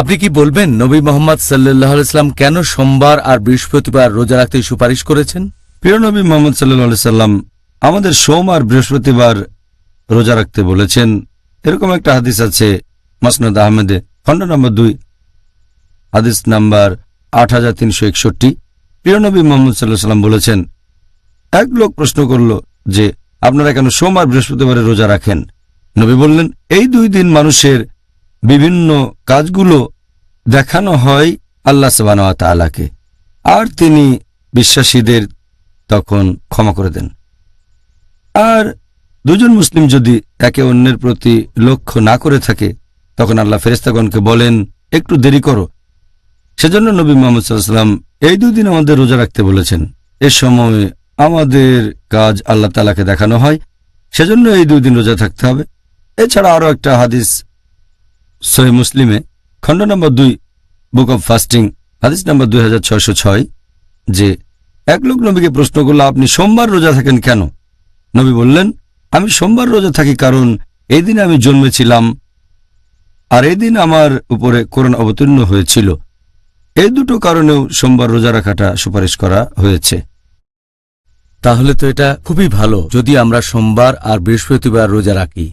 আপনি কি বলবেন নবী মোহাম্মদ সাল্লাহ ইসলাম কেন সোমবার আর বৃহস্পতিবার রোজা রাখতে সুপারিশ করেছেন? প্রিয় নবী মোহাম্মদ সাল্লা সাল্লাম আমাদের সোম আর বৃহস্পতিবার রোজা রাখতে বলেছেন। এরকম একটা হাদিস আছে মাসনাদ আহমেদে, খণ্ড নম্বর দুই, হাদিস নাম্বার আট হাজার তিনশো একষট্টি। প্রিয় নবী মোহাম্মদ সাল্লাহ সাল্লাম বলেছেন, এক লোক প্রশ্ন করল যে, আপনারা কেন সোম আর বৃহস্পতিবারে রোজা রাখেন? নবী বললেন, এই দুই দিন মানুষের বিভিন্ন কাজগুলো দেখানো হয় আল্লাহ তালাকে আর তিনি বিশ্বাসীদের তখন ক্ষমা করে দেন। আর দুজন মুসলিম যদি একে অন্যের প্রতি লক্ষ্য না করে থাকে, তখন আল্লাহ ফেরেস্তাগণকে বলেন, একটু দেরি করো। সেজন্য নবী মোহাম্মদ সাল্লাম এই দুদিন আমাদের রোজা রাখতে বলেছেন। এ সময় আমাদের কাজ আল্লাহ তালাকে দেখানো হয়, সেজন্য এই দুই দিন রোজা থাকতে হবে। এছাড়া আরও একটা হাদিস সহি মুসলিমে, খণ্ড নম্বর দুই বুক অব ফাস্টিং হাদিস নম্বর দুই যে এক লোক নবীকে প্রশ্ন করল, আপনি সোমবার রোজা থাকেন কেন? নবী বললেন, আমি সোমবার রোজা থাকি কারণ এই দিন আমি জন্মেছিলাম আর এই দিন আমার উপরে কোরআন অবতীর্ণ হয়েছিল। এই দুটো কারণেও সোমবার রোজা রাখাটা সুপারিশ করা হয়েছে। তাহলে তো এটা খুবই ভালো, যদি আমরা সোমবার আর বৃহস্পতিবার রোজা রাখি।